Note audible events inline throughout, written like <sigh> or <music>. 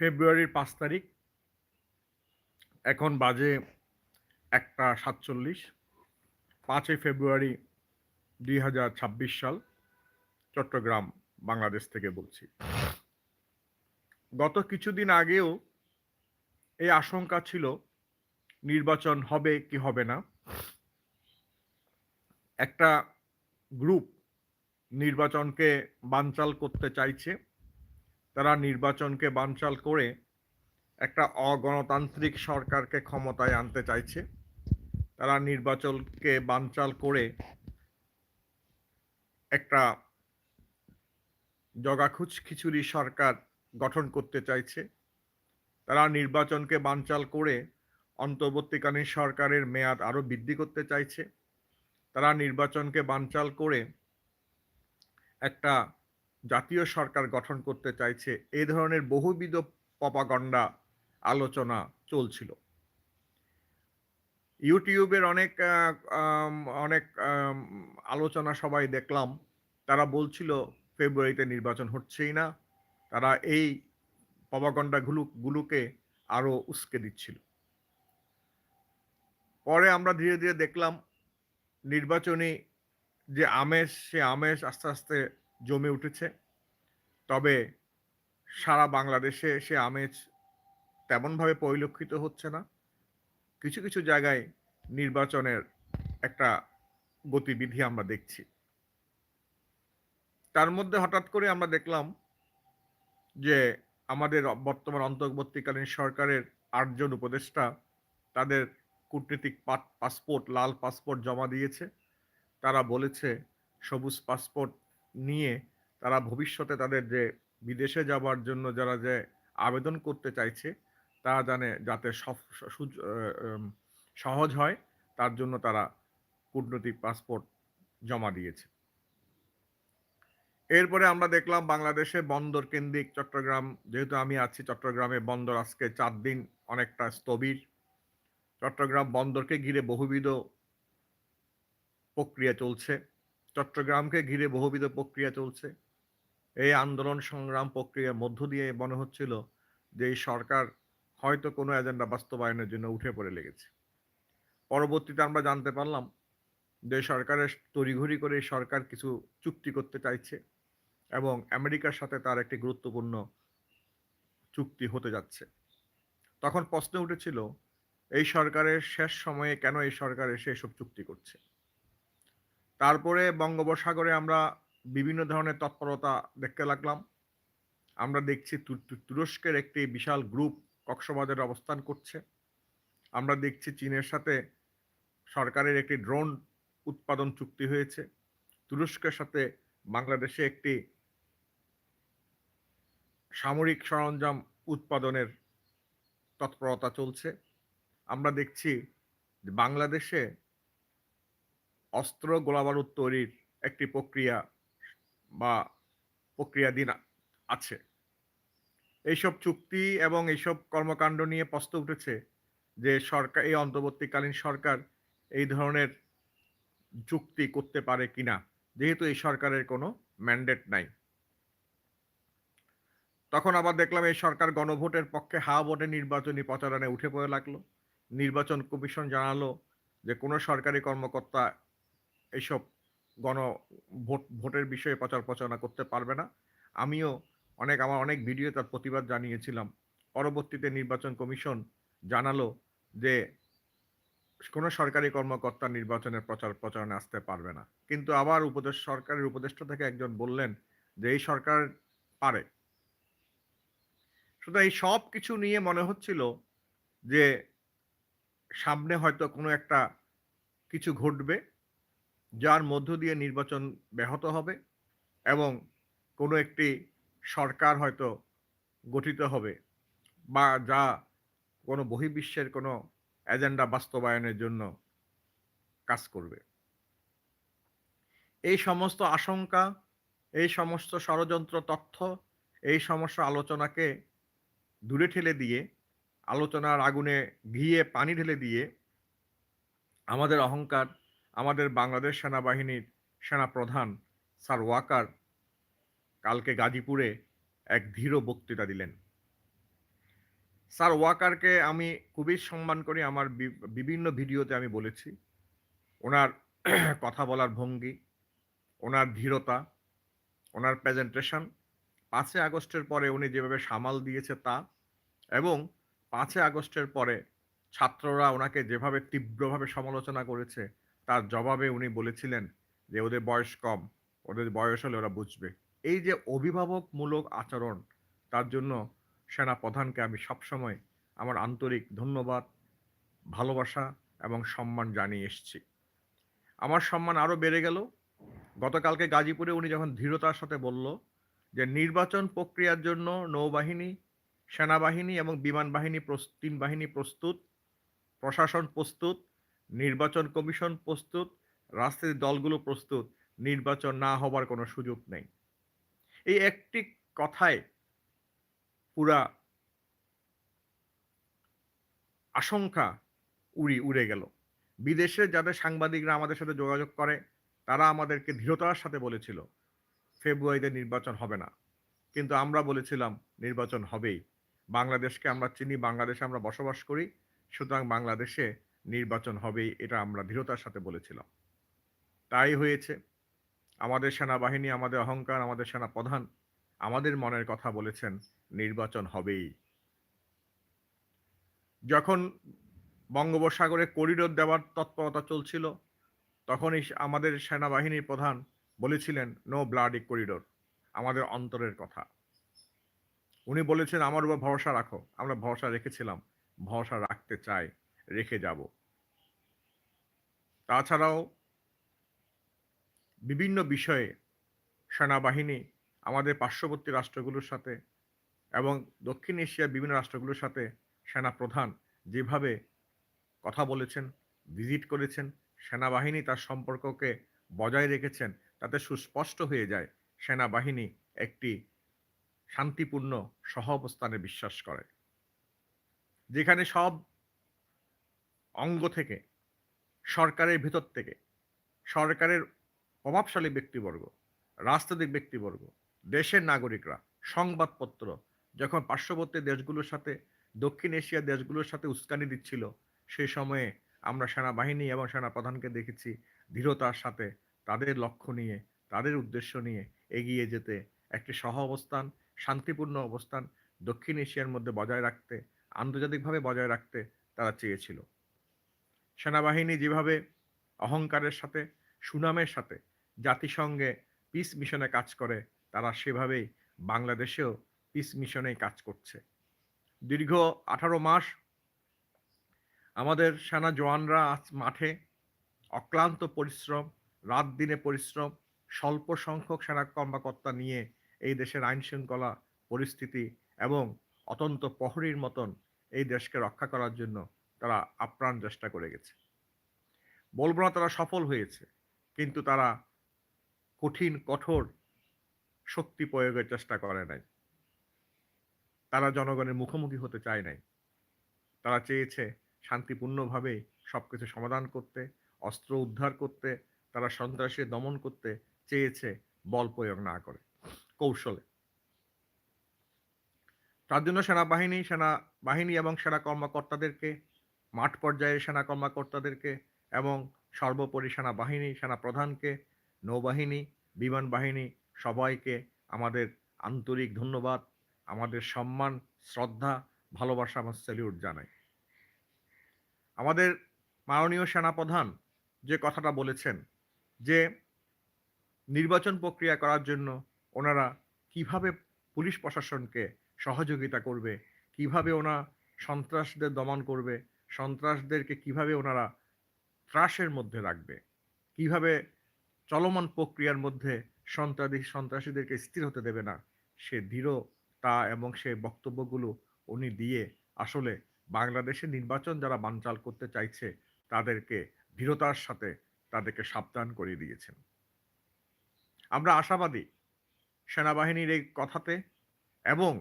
ফেব্রুয়ারির পাঁচ তারিখ। এখন বাজে একটা সাতচল্লিশ। পাঁচই ফেব্রুয়ারি দুই হাজার ছাব্বিশ সাল চট্টগ্রাম, বাংলাদেশ থেকে বলছি। গত কিছুদিন আগেও এই আশঙ্কা ছিল, নির্বাচন হবে কি হবে না। একটা গ্রুপ নির্বাচনকে বানচাল করতে চাইছে। তারা নির্বাচনকে বানচাল করে একটা অগণতান্ত্রিক সরকারকে ক্ষমতায় আনতে চাইছে। তারা নির্বাচনকে বানচাল করে একটা জগাখুচ খিচুড়ি সরকার গঠন করতে চাইছে। তারা নির্বাচনকে বানচাল করে অন্তর্বর্তীকালীন সরকারের মেয়াদ আরও বৃদ্ধি করতে চাইছে। তারা নির্বাচনকে বানচাল করে একটা জাতীয় সরকার গঠন করতে চাইছে এই ধরনের বহুবিধ পপাগণ্ডা আলোচনা চলছিল। ইউটিউবের অনেক অনেক আলোচনা সবাই দেখলাম। তারা বলছিল, ফেব্রুয়ারিতে নির্বাচন হচ্ছেই না। তারা এই পপাগণ্ডাগুলো গুলোকে আরও উস্কে দিচ্ছিল। পরে আমরা ধীরে ধীরে দেখলাম, নির্বাচনী যে আমেজ, সে আমেজ আস্তে আস্তে জমে উঠেছে। তবে সারা বাংলাদেশে সে আমেজ তেমনভাবে পরিলক্ষিত হচ্ছে না। কিছু কিছু জায়গায় নির্বাচনের একটা গতিবিধি আমরা দেখছি। তার মধ্যে হঠাৎ করে আমরা দেখলাম যে আমাদের বর্তমান অন্তর্বর্তীকালীন সরকারের আটজন উপদেষ্টা তাদের কূটনীতিক পাসপোর্ট, লাল পাসপোর্ট জমা দিয়েছে। তারা বলেছে, সবুজ পাসপোর্ট নিয়ে তারা ভবিষ্যতে তাদের যে বিদেশে যাবার জন্য যারা যে আবেদন করতে চাইছে, তারা জানে যাতে সহজ হয়, তার জন্য তারা কূটনৈতিক পাসপোর্ট জমা দিয়েছে। এরপরে আমরা দেখলাম বাংলাদেশে বন্দর কেন্দ্রিক চট্টগ্রাম, যেহেতু আমি আছি চট্টগ্রামে, বন্দর আজকে চার দিন অনেকটা স্থবির। চট্টগ্রাম বন্দরকে ঘিরে বহুবিধ প্রক্রিয়া চলছে। চট্টগ্রামকে ঘিরে বহুবিধ প্রক্রিয়া চলছে। এই আন্দোলন সংগ্রাম প্রক্রিয়ার মধ্য দিয়ে মনে হচ্ছিল যে এই সরকার হয়তো কোনো এজেন্ডা বাস্তবায়নের জন্য উঠে পড়ে লেগেছে। পরবর্তীতে আমরা জানতে পারলাম যে সরকারের তড়িঘড়ি করে সরকার কিছু চুক্তি করতে চাইছে এবং আমেরিকার সাথে তার একটি গুরুত্বপূর্ণ চুক্তি হতে যাচ্ছে। তখন প্রশ্ন উঠেছিল, এই সরকারের শেষ সময়ে কেন এই সরকার এসে এসব চুক্তি করছে? তারপরে বঙ্গোপসাগরে আমরা বিভিন্ন ধরনের তৎপরতা দেখতে লাগলাম। আমরা দেখছি তুরস্কের একটি বিশাল গ্রুপ কক্সবাজারে অবস্থান করছে। আমরা দেখছি চীনের সাথে সরকারের একটি ড্রোন উৎপাদন চুক্তি হয়েছে। তুরস্কের সাথে বাংলাদেশে একটি সামরিক সরঞ্জাম উৎপাদনের তৎপরতা চলছে। আমরা দেখছি বাংলাদেশে অস্ত্র গোলাবারুদ তৈরির একটি প্রক্রিয়া বা প্রক্রিয়াধীন আছে। এইসব চুক্তি এবং এইসব কর্মকাণ্ড নিয়ে প্রশ্ন উঠেছে যে সরকার, এই অন্তর্বর্তীকালীন সরকার এই ধরনের চুক্তি করতে পারে কিনা, যেহেতু এই সরকারের কোনো ম্যান্ডেট নাই। তখন আবার দেখলাম এই সরকার গণভোটের পক্ষে হা ভোটে নির্বাচনী প্রচারণে উঠে পড়ে লাগল। নির্বাচন কমিশন জানালো যে কোনো সরকারি কর্মকর্তা এইসব গণ ভোট, ভোটের বিষয়ে প্রচার প্রচারণা করতে পারবে না। আমিও অনেক, আমার অনেক ভিডিও তার প্রতিবাদ জানিয়েছিলাম। পরবর্তীতে নির্বাচন কমিশন জানালো যে, কোনো সরকারি কর্মকর্তা নির্বাচনের প্রচার প্রচারণে আসতে পারবে না। কিন্তু আবার উপদেশ, সরকারের উপদেষ্টা থেকে একজন বললেন যে, এই সরকার পারে। সুতরাং এই সব কিছু নিয়ে মনে হচ্ছিল যে, সামনে হয়তো কোনো একটা কিছু ঘটবে। যার মধ্য দিয়ে নির্বাচন ব্যাহত হবে এবং কোনো একটি সরকার হয়তো গঠিত হবে বা যা কোনো বহির্বিশ্বের কোনো এজেন্ডা বাস্তবায়নের জন্য কাজ করবে। এই সমস্ত আশঙ্কা, এই সমস্ত ষড়যন্ত্র তথ্য, এই সমস্ত আলোচনাকে দূরে ঠেলে দিয়ে, আলোচনার আগুনে ঘিয়ে পানি ঢেলে দিয়ে আমাদের অহংকার আমাদের বাংলাদেশ সেনাবাহিনীর সেনাপ্রধান স্যার ওয়াকার কালকে গাজীপুরে এক ধীর বক্তৃতা দিলেন। স্যার ওয়াকারকে আমি খুবই সম্মান করি, আমার বিভিন্ন ভিডিওতে আমি বলেছি। ওনার <clears throat> কথা বলার ভঙ্গি, ওনার ধীরতা, ওনার প্রেজেন্টেশন, পাঁচই আগস্টের পরে উনি যেভাবে সামাল দিয়েছে তা এবং পাঁচই আগস্টের পরে ছাত্ররা ওনাকে যেভাবে তীব্রভাবে সমালোচনা করেছে তার জবাবে উনি বলেছিলেন যে, ওদের বয়স কম, ওদের বয়স হলে ওরা বুঝবে। এই যে অভিভাবকমূলক আচরণ, তার জন্য সেনা প্রধানকে আমি সবসময় আমার আন্তরিক ধন্যবাদ, ভালোবাসা এবং সম্মান জানিয়ে এসেছি। আমার সম্মান আরও বেড়ে গেল। গতকালকে গাজীপুরে উনি যখন দৃঢ়তার সাথে বলল যে, নির্বাচন প্রক্রিয়ার জন্য নৌবাহিনী, সেনাবাহিনী এবং বিমান বাহিনী তিন বাহিনী প্রস্তুত, প্রশাসন প্রস্তুত নির্বাচন কমিশন প্রস্তুত রাজনৈতিক দলগুলো প্রস্তুত, নির্বাচন না হবার কোনো সুযোগ নেই। এই একটি কথায় পুরা আশঙ্কা উড়ি, উড়ে গেল। বিদেশে যাদের সাংবাদিকরা আমাদের সাথে যোগাযোগ করে, তারা আমাদেরকে দৃঢ়তার সাথে বলেছিল, ফেব্রুয়ারিতে নির্বাচন হবে না। কিন্তু আমরা বলেছিলাম, নির্বাচন হবেই। বাংলাদেশকে আমরা চিনি, বাংলাদেশে আমরা বসবাস করি, সুতরাং বাংলাদেশে নির্বাচন হবেই এটা আমরা দৃঢ়তার সাথে বলেছিলাম। তাই হয়েছে। আমাদের সেনাবাহিনী, আমাদের অহংকার, আমাদের সেনা প্রধান আমাদের মনের কথা বলেছেন, নির্বাচন হবেই। যখন বঙ্গোপসাগরে করিডোর দেওয়ার তৎপরতা চলছিল, তখনই আমাদের সেনাবাহিনীর প্রধান বলেছিলেন নো ব্লাডি করিডোর আমাদের অন্তরের কথা। উনি বলেছেন, আমার উপর ভরসা রাখো। আমরা ভরসা রেখেছিলাম, ভরসা রাখতে চাই। রেখে যাব। তাছাড়াও বিভিন্ন বিষয়ে সেনাবাহিনী আমাদের পার্শ্ববর্তী রাষ্ট্রগুলোর সাথে এবং দক্ষিণ এশিয়ার বিভিন্ন রাষ্ট্রগুলোর সাথে সেনা প্রধান যেভাবে কথা বলেছেন, ভিজিট করেছেন, সেনাবাহিনী তার সম্পর্ককে বজায় রেখেছেন, তাতে সুস্পষ্ট হয়ে যায় সেনাবাহিনী একটি শান্তিপূর্ণ সহ অবস্থানে বিশ্বাস করে। যেখানে সব অঙ্গ থেকে, সরকারের ভিতর থেকে, সরকারের প্রভাবশালী ব্যক্তিবর্গ, রাজনৈতিক ব্যক্তিবর্গ, দেশের নাগরিকরা, সংবাদপত্র, যখন পার্শ্ববর্তী দেশগুলোর সাথে, দক্ষিণ এশিয়ার দেশগুলোর সাথে উস্কানি দিচ্ছিল, সেই সময়ে আমরা সেনাবাহিনী এবং সেনাপ্রধানকে দেখেছি দৃঢ়তার সাথে তাদের লক্ষ্য নিয়ে, তাদের উদ্দেশ্য নিয়ে এগিয়ে যেতে, একটি সহ অবস্থান, শান্তিপূর্ণ অবস্থান দক্ষিণ এশিয়ার মধ্যে বজায় রাখতে, আন্তর্জাতিকভাবে বজায় রাখতে তারা চেয়েছিল। সেনাবাহিনী যেভাবে অহংকারের সাথে, সুনামের সাথে জাতিসংঘে পিস মিশনে কাজ করে, তারা সেভাবেই বাংলাদেশেও পিস মিশনেই কাজ করছে। দীর্ঘ আঠারো মাস আমাদের সেনা জওয়ানরা আজ মাঠে অক্লান্ত পরিশ্রম, রাত দিনে পরিশ্রম, স্বল্প সংখ্যক সেনা কর্মকর্তা নিয়ে এই দেশের আইন শৃঙ্খলা পরিস্থিতি এবং অতন্ত প্রহরীর মতন এই দেশকে রক্ষা করার জন্য তারা আপ্রাণ চেষ্টা করে গেছে। বলব না তারা সফল হয়েছে, কিন্তু তারা কঠিন, কঠোর শক্তি প্রয়োগের চেষ্টা করে নাই। তারা জনগণের মুখোমুখি হতে চায় নাই। তারা চেয়েছে শান্তিপূর্ণভাবে সবকিছু সমাধান করতে, অস্ত্র উদ্ধার করতে, তারা সন্ত্রাসী দমন করতে চেয়েছে, বল প্রয়োগ না করে। কৌশলে। তার জন্য সেনাবাহিনী সেনাবাহিনী এবং সেনা কর্মকর্তাদেরকে মাঠ পর্যায়ে সেনা কর্মকর্তাদেরকে এবং সর্বোপরি সেনা বাহিনী সেনা প্রধানকে নৌবাহিনী, বিমান বাহিনী সবাইকে আমাদের আন্তরিক ধন্যবাদ, আমাদের সম্মান, শ্রদ্ধা, ভালোবাসা আমার স্যালিউট জানাই। আমাদের মাননীয় সেনাপ্রধান যে কথাটা বলেছেন যে নির্বাচন প্রক্রিয়া করার জন্য ওনারা কীভাবে পুলিশ প্রশাসনকে সহযোগিতা করবে, কীভাবে ওনা সন্ত্রাসদের দমন করবে সন্ত্রাসদেরকে কীভাবে ওনারা ত্রাসের মধ্যে রাখবে? কীভাবে চলমান প্রক্রিয়ার মধ্যে সন্ত্রাসী, সন্ত্রাসীদেরকে স্থির হতে দেবে না? সে দৃঢ়তা এবং সে বক্তব্যগুলো উনি দিয়ে আসলে বাংলাদেশে নির্বাচন যারা বানচাল করতে চাইছে, তাদেরকে দৃঢ়তার সাথে তাদেরকে সাবধান করে দিয়েছেন। আমরা আশাবাদী সেনাবাহিনীর এই কথাতে এবং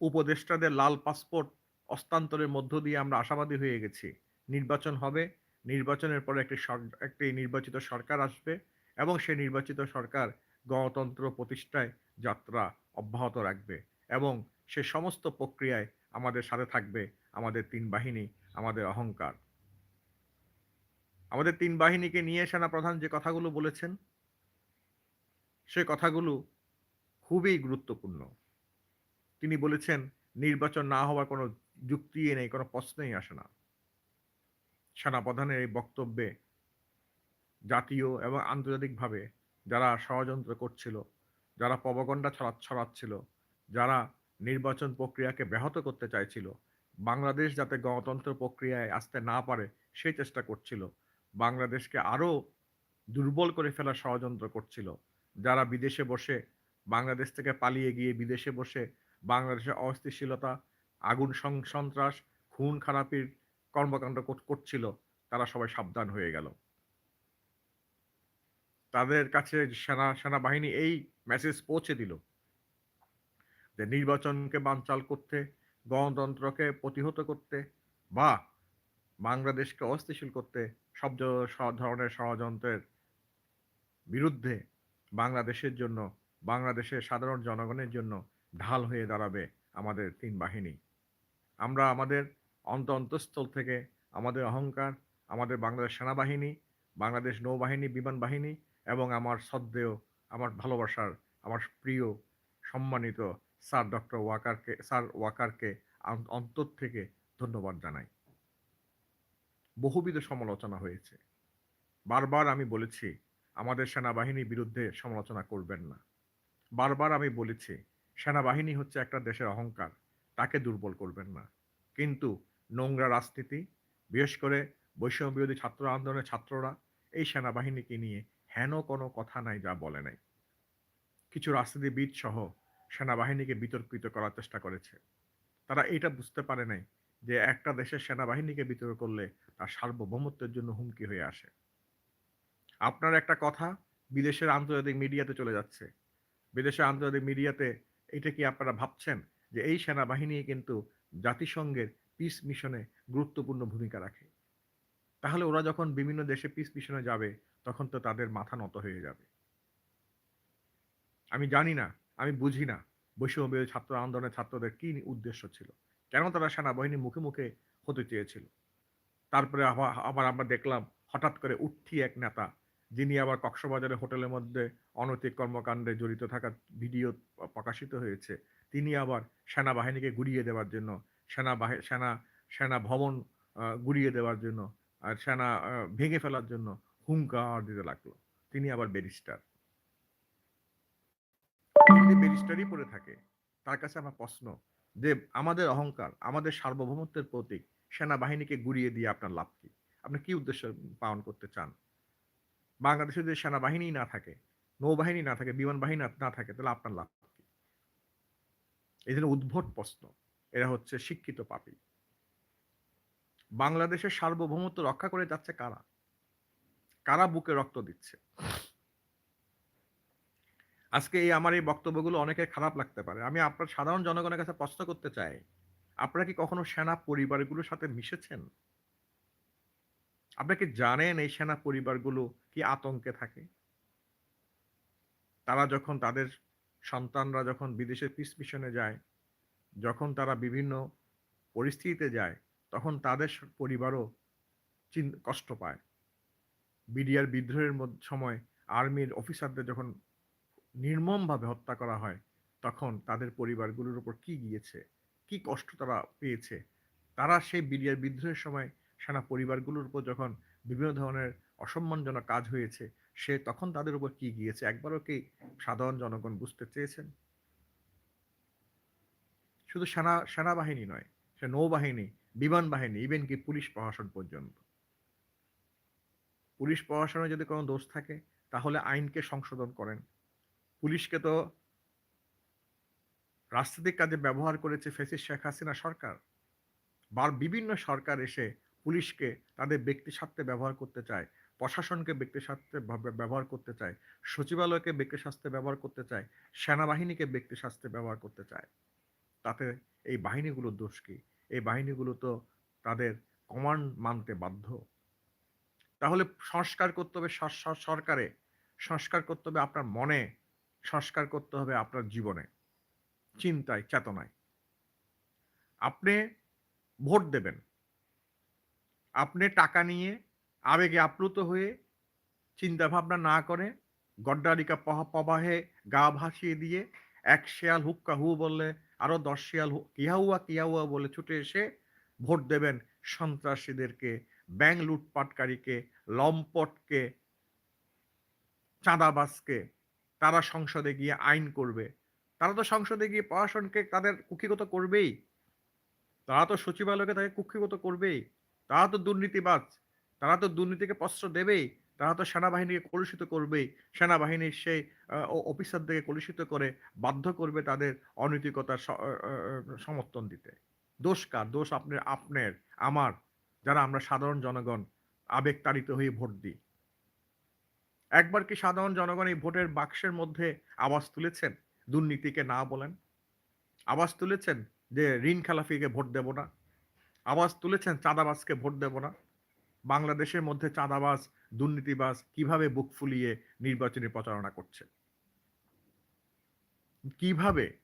উপদেষ্টাদের লাল পাসপোর্ট হস্তান্তরের মধ্য দিয়ে আমরা আশাবাদী হয়ে গেছি। নির্বাচন হবে, নির্বাচনের পরে একটি একটি নির্বাচিত সরকার আসবে এবং সেই নির্বাচিত সরকার গণতন্ত্র প্রতিষ্ঠায় যাত্রা অব্যাহত রাখবে এবং সে সমস্ত প্রক্রিয়ায় আমাদের সাথে থাকবে, আমাদের তিন বাহিনী, আমাদের অহংকার। আমাদের তিন বাহিনীকে নিয়ে সেনাপ্রধান যে কথাগুলো বলেছেন, সে কথাগুলো খুবই গুরুত্বপূর্ণ। তিনি বলেছেন, নির্বাচন না হওয়ার কোনো যুক্তি নেই কোনো প্রশ্নই আসে না। সেনাপ্রধানের এই বক্তব্যে জাতীয় এবং আন্তর্জাতিকভাবে যারা ষড়যন্ত্র করছিল, যারা পবগণ্ডা ছড়া, ছড়াচ্ছিল, যারা নির্বাচন প্রক্রিয়াকে ব্যাহত করতে চাইছিল, বাংলাদেশ যাতে গণতন্ত্র প্রক্রিয়ায় আসতে না পারে সেই চেষ্টা করছিল, বাংলাদেশকে আরও দুর্বল করে ফেলার ষড়যন্ত্র করছিল, যারা বিদেশে বসে বাংলাদেশ থেকে পালিয়ে গিয়ে বিদেশে বসে বাংলাদেশের অস্থিতিশীলতা আগুন সন্ত্রাস, খুন খারাপির কর্মকাণ্ড করছিল, তারা সবাই সাবধান হয়ে গেল। তাদের কাছে সেনা, সেনাবাহিনী এই মেসেজ পৌঁছে দিল। যে নির্বাচনকে বানচাল করতে, গণতন্ত্রকে প্রতিহত করতে বা বাংলাদেশকে অস্থিতিশীল করতে সব ধরনের ষড়যন্ত্রের বিরুদ্ধে বাংলাদেশের জন্য, বাংলাদেশের সাধারণ জনগণের জন্য ঢাল হয়ে দাঁড়াবে আমাদের তিন বাহিনী। আমরা আমাদের অন্ত অন্তঃস্থল থেকে আমাদের অহংকার, আমাদের বাংলাদেশ সেনাবাহিনী, বাংলাদেশ নৌবাহিনী, বিমান বাহিনী এবং আমার শ্রদ্ধেয়, আমার ভালোবাসার, আমার প্রিয়, সম্মানিত স্যার ডক্টর ওয়াকারকে, স্যার ওয়াকারকে অন্তর থেকে ধন্যবাদ জানাই। বহুবিধ সমালোচনা হয়েছে। বারবার আমি বলেছি, আমাদের সেনাবাহিনীর বিরুদ্ধে সমালোচনা করবেন না। বারবার আমি বলেছি, সেনাবাহিনী হচ্ছে একটা দেশের অহংকার। তাকে দুর্বল করবেন না। কিন্তু নোংরা রাজনীতি, বিশেষ করে বৈষম্য বিরোধী ছাত্র আন্দোলনের ছাত্ররা, এই সেনাবাহিনীকে নিয়ে হেন কোনো কথা নাই যা বলে নাই। কিছু রাজনীতিবিদ সহ সেনাবাহিনীকে বিতর্কিত করার চেষ্টা করেছে। তারা এটা বুঝতে পারে নাই যে একটা দেশের সেনাবাহিনীকে বিতর্ক করলে তার সার্বভৌমত্বের জন্য হুমকি হয়ে আসে। আপনার একটা কথা বিদেশের আন্তর্জাতিক মিডিয়াতে চলে যাচ্ছে। বিদেশের আন্তর্জাতিক মিডিয়াতে এটা কি আপনারা ভাবছেন? যে এই সেনাবাহিনী কিন্তু জাতিসংঘের পিস মিশনে গুরুত্বপূর্ণ ভূমিকা রাখে। তাহলে ওরা যখন বিভিন্ন দেশে পিস মিশনে যাবে, তখন তো তাদের মাথা নত হয়ে যাবে। আমি জানি না, আমি বুঝি না বৈষম্য ছাত্র আন্দোলনের ছাত্রদের কি উদ্দেশ্য ছিল। কেন তারা সেনাবাহিনীর মুখে মুখে হতে চেয়েছিল? তারপরে আবার আমরা দেখলাম হঠাৎ করে উঠি এক নেতা, যিনি আবার কক্সবাজারের হোটেলের মধ্যে অনৈতিক কর্মকাণ্ডে জড়িত থাকার ভিডিও প্রকাশিত হয়েছে তিনি আবার সেনাবাহিনীকে গুড়িয়ে দেওয়ার জন্য সেনা সেনা সেনা ভবন গুড়িয়ে দেওয়ার জন্য আর সেনা ভেঙে ফেলার জন্য হুঙ্কার দিতে লাগল। তিনি আবার ব্যারিস্টার। ব্যারিস্টারই পড়ে থাকে, তার কাছে আমার প্রশ্ন যে, আমাদের অহংকার, আমাদের সার্বভৌমত্বের প্রতীক সেনাবাহিনীকে গুড়িয়ে দিয়ে আপনার লাভ কি? আপনি কি উদ্দেশ্য পালন করতে চান? বাংলাদেশে যদি সেনাবাহিনী না থাকে, নৌবাহিনী না থাকে বিমান বাহিনী না থাকে, তাহলে আপনার লাভ জন্য উদ্ভট প্রশ্ন। এরা হচ্ছে শিক্ষিত পাপি। বাংলাদেশের সার্বভৌমত্ব রক্ষা করে যাচ্ছে কারা? কারা বুকে রক্ত দিচ্ছে? আজকে এই আমার এই বক্তব্যগুলো অনেকের খারাপ লাগতে পারে। আমি আপনার সাধারণ জনগণের কাছে প্রশ্ন করতে চাই, আপনারা কি কখনো সেনা পরিবারগুলোর সাথে মিশেছেন? আপনি কি জানেন এই সেনা পরিবারগুলো কি আতঙ্কে থাকে? তারা যখন তাদের সন্তানরা যখন বিদেশে পিস মিশনে যায়, যখন তারা বিভিন্ন পরিস্থিতিতে যায়, তখন তাদের পরিবারও কষ্ট পায়। বিডিআর বিদ্রোহের সময় আর্মির অফিসারদের যখন নির্মমভাবে হত্যা করা হয়, তখন তাদের পরিবারগুলোর উপর কি গিয়েছে, কি কষ্ট তারা পেয়েছে, তারা সেই বিডিআর বিদ্রোহের সময় সেনা পরিবারগুলোর উপর যখন বিভিন্ন ধরনের অসম্মানজনক কাজ হয়েছে সে তখন তাদের উপর কি গিয়েছে? একবারও কি সাধারণ জনগণ বুঝতে চেয়েছেন? শুধু সেনা, সেনাবাহিনী নয়, সে নৌবাহিনী, বিমান বাহিনী ইভেন কি পুলিশ প্রশাসন পর্যন্ত। পুলিশ প্রশাসনে যদি কোনো দোষ থাকে, তাহলে আইনকে সংশোধন করেন। পুলিশকে তো রাজনৈতিক কাজে ব্যবহার করেছে ফেসিস শেখ হাসিনা সরকার। বার বিভিন্ন সরকার এসে পুলিশকে তাদের ব্যক্তি স্বার্থে ব্যবহার করতে চায় প্রশাসনকে ব্যক্তি স্বার্থে ব্যবহার করতে চায়, সচিবালয়কে ব্যক্তি স্বাস্থ্যে ব্যবহার করতে চায়, সেনাবাহিনীকে ব্যক্তি স্বাস্থ্যে ব্যবহার করতে চায়, তাতে এই বাহিনীগুলোর দোষ কী? এই বাহিনীগুলো তো তাদের কমান্ড মানতে বাধ্য। তাহলে সংস্কার করতে হবে সরকারে, সংস্কার করতে হবে আপনার মনে, সংস্কার করতে হবে আপনার জীবনে, চিন্তায়, চেতনায়। আপনি ভোট দেবেন। আপনি টাকা নিয়ে আবেগে আপ্লুত হয়ে চিন্তা ভাবনা না করে গড্ডারিকা প্রবাহে গা ভাসিয়ে দিয়ে এক শেয়াল হুক্কা হু বললে, আরও দশ শিয়াল কিয়াহুয়া কিয়াহুয়া বলে ছুটে এসে ভোট দেবেন সন্ত্রাসীদেরকে, ব্যাংক লুটপাটকারীকে, লম্পটকে, চাঁদাবাজকে। তারা সংসদে গিয়ে আইন করবে। তারা তো সংসদে গিয়ে প্রশাসনকে তাদের কুক্ষিগত করবেই। তারা তো সচিবালয়কে তাকে কুক্ষিগত করবেই। তারা তো দুর্নীতিবাজ। তারা তো দুর্নীতিকে প্রশ্র দেবেই তারা তো সেনাবাহিনীকে কলুষিত করবেই সেনাবাহিনীর সেই অফিসারদেরকে কলুষিত করে বাধ্য করবে তাদের অনৈতিকতার সমর্থন দিতে। দোষ কার? দোষ আপনার আপনার, আমার, যারা আমরা সাধারণ জনগণ, আবেগ তাড়িত হয়ে ভোট দিই। একবার কি সাধারণ জনগণ এই ভোটের বাক্সের মধ্যে আওয়াজ তুলেছেন? দুর্নীতিকে না বলেন। আওয়াজ তুলেছেন যে ঋণ খেলাফিকে ভোট দেব না। আওয়াজ তুলেছেন চাঁদাবাজকে ভোট দেব না। বাংলাদেশের মধ্যে চাঁদাবাজ, দুর্নীতিবাজ কীভাবে বুক ফুলিয়ে নির্বাচনী প্রচারণা করছে? কীভাবে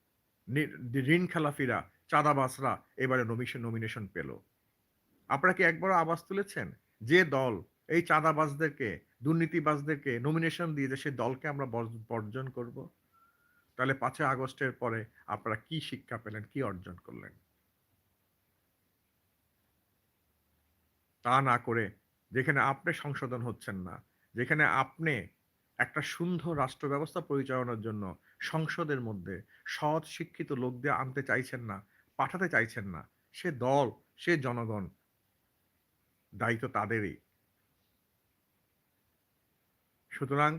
ঋণ খেলাফিরা, চাঁদাবাজরা এবারে নমিশন নমিনেশন পেল? আপনারা কি একবারও আওয়াজ তুলেছেন? যে দল এই চাঁদাবাজদেরকে, দুর্নীতিবাজদেরকে নমিনেশন দিয়ে সে দলকে আমরা বর্জ- বর্জন করব? তাহলে পাঁচই আগস্টের পরে আপনারা কি শিক্ষা পেলেন, কি অর্জন করলেন? তা না করে যেখানে আপনি সংশোধন হচ্ছেন না, যেখানে আপনি একটা সুন্দর রাষ্ট্র ব্যবস্থা পরিচালনার জন্য সংসদের মধ্যে সৎ শিক্ষিত লোকদের আনতে চাইছেন না, পাঠাতে চাইছেন না, সে দল, সে জনগণ দায়িত্ব তাদেরই। সুতরাং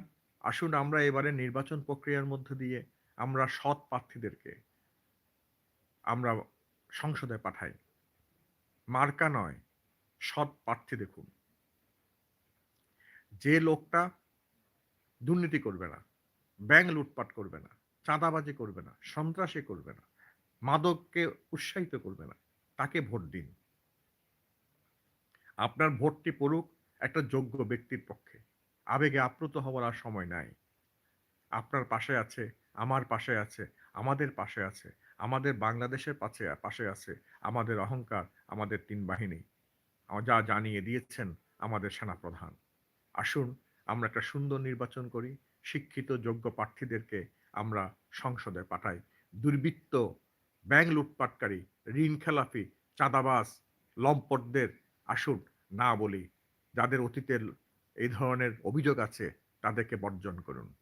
আসুন আমরা এবারে নির্বাচন প্রক্রিয়ার মধ্যে দিয়ে আমরা সৎ প্রার্থীদেরকে আমরা সংসদে পাঠাই। মার্কা নয় সৎ প্রার্থী দেখুন। যে লোকটা দুর্নীতি করবে না, ব্যাংক লুটপাট করবে না, চাঁদাবাজি করবে না, সন্ত্রাসী করবে না, মাদককে উৎসাহিত করবে না, তাকে ভোট দিন। আপনার ভোটটি পড়ুক একটা যোগ্য ব্যক্তির পক্ষে। আবেগে আপ্লুত হওয়ার আর সময় নাই। আপনার পাশে আছে, আমার পাশে আছে, আমাদের পাশে আছে, আমাদের বাংলাদেশের পাশে পাশে আছে, আমাদের অহংকার, আমাদের তিন বাহিনী। যা জানিয়ে দিয়েছেন আমাদের সেনাপ্রধান। আসুন, আমরা একটা সুন্দর নির্বাচন করি, শিক্ষিত, যোগ্য প্রার্থীদেরকে আমরা সংসদে পাঠাই। দুর্বৃত্ত ব্যাংক লুটপাটকারী, ঋণ খেলাফি চাঁদাবাস লম্পটদের আসুন, না বলি, যাদের অতীতের এই ধরনের অভিযোগ আছে, তাদেরকে বর্জন করুন।